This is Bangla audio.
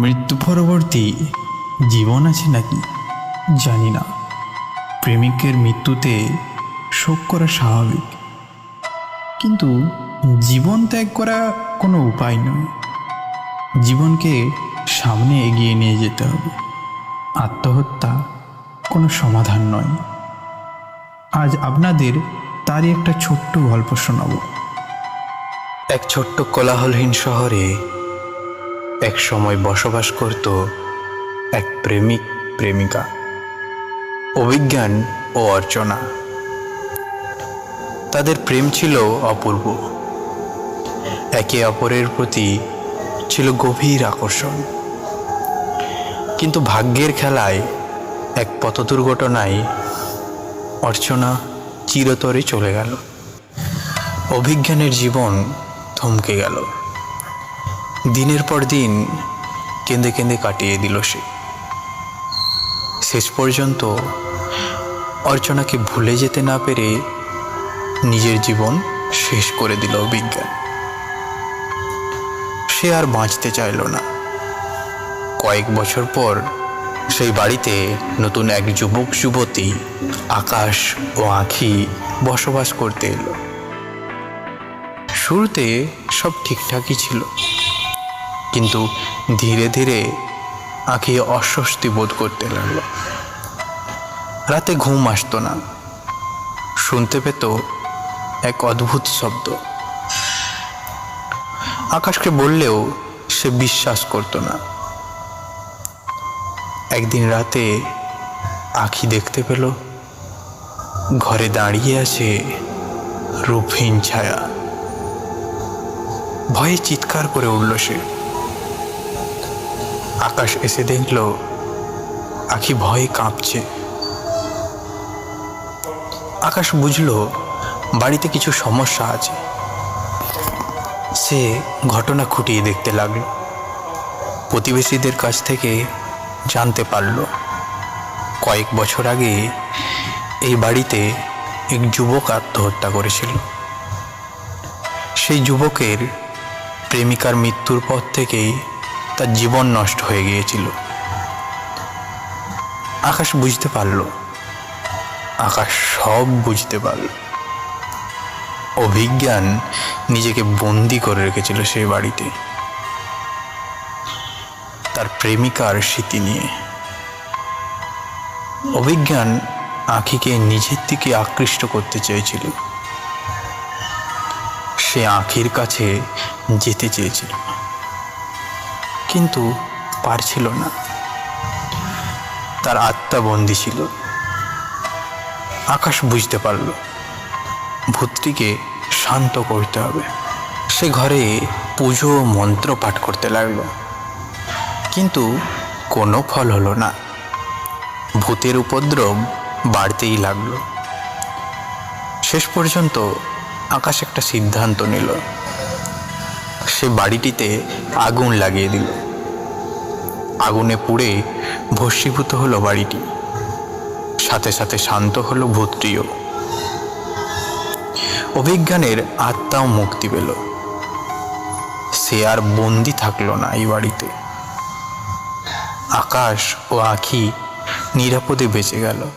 মৃত্যু পরবর্তী জীবন আছে নাকি? জানি না। প্রেমিকের মৃত্যুতে শোক করা স্বাভাবিক। কিন্তু জীবন ত্যাগ করা কোনো উপায় নয়। জীবনকে সামনে এগিয়ে নিয়ে যেতে হবে। আত্মহত্যা কোনো সমাধান নয়। আজ আপনাদের তারই একটা ছোট্ট গল্প শোনাবো। এক ছোট্ট কোলাহলহীন শহরে এক সময় বসবাস করত এক প্রেমিক, প্রেমিকা, অভিজ্ঞান ও অর্চনা। তাদের প্রেম ছিল অপূর্ব। একে অপরের প্রতি ছিল গভীর আকর্ষণ। কিন্তু ভাগ্যের খেলায় এক পথ দুর্ঘটনায় অর্চনা চিরতরে চলে গেল। অভিজ্ঞানের জীবন থমকে গেল। দিনের পর দিন কেঁদে কেঁদে কাটিয়ে দিল সে। শেষ পর্যন্ত অর্চনাকে ভুলে যেতে না পেরে নিজের জীবন শেষ করে দিল অভিজ্ঞান সে আর বাঁচতে চাইল না। কয়েক বছর পর সেই বাড়িতে নতুন এক যুবক যুবতী আকাশ ও আঁখি বসবাস করতে এলো। শুরুতে সব ঠিকঠাকই ছিল। কিন্তু ধীরে ধীরে আঁখি অস্বস্তি বোধ করতে লাগল। রাতে ঘুম আসতো না। শুনতে পেত এক অদ্ভুত শব্দ। আকাশকে বললেও সে বিশ্বাস করতো না। একদিন রাতে আখি দেখতে পেল, ঘরে দাঁড়িয়ে আছে রূপহীন ছায়া। ভয়ে চিৎকার করে উঠল সে। আকাশ এসে দেখল, আখি ভয়ে কাঁপছে। আকাশ বুঝল, বাড়িতে কিছু সমস্যা আছে। সে ঘটনা খুঁটিয়ে দেখতে লাগল। প্রতিবেশীদের কাছ থেকে জানতে পারল, কয়েক বছর আগে এই বাড়িতে এক যুবক আত্মহত্যা করেছিল। সেই যুবকের প্রেমিকার মৃত্যুর পর থেকেই তার জীবন নষ্ট হয়ে গিয়েছিল। আকাশ বুঝতে পারল। আকাশ সব বুঝতে পারল। অভিজ্ঞান নিজেকে বন্দি করে রেখেছিল সেই বাড়িতে। তার প্রেমিকার স্মৃতি নিয়ে। অভিজ্ঞান আঁখিকে নিজের দিকে আকৃষ্ট করতে চেয়েছিল। সে আঁখির কাছে যেতে চেয়েছিল। কিন্তু পারছিল না। তার আত্মা বন্দি ছিল। আকাশ বুঝতে পারল, ভূতটিকে শান্ত করতে হবে। সে ঘরে পুজো মন্ত্র পাঠ করতে লাগল। কিন্তু কোনো ফল হলো না। ভূতের উপদ্রব বাড়তেই লাগল। শেষ পর্যন্ত আকাশ একটা সিদ্ধান্ত নিল। সে বাড়িটিতে আগুন লাগিয়ে দিল। আগুনে পুড়ে ভস্মীভূত হলো বাড়িটি। সাথে সাথে শান্ত হলো ভূতটিও। অভিজ্ঞানের আত্মাও মুক্তি পেল। সে আর বন্দি থাকল না এই বাড়িতে। আকাশ ও আখি নিরাপদে বেঁচে গেল।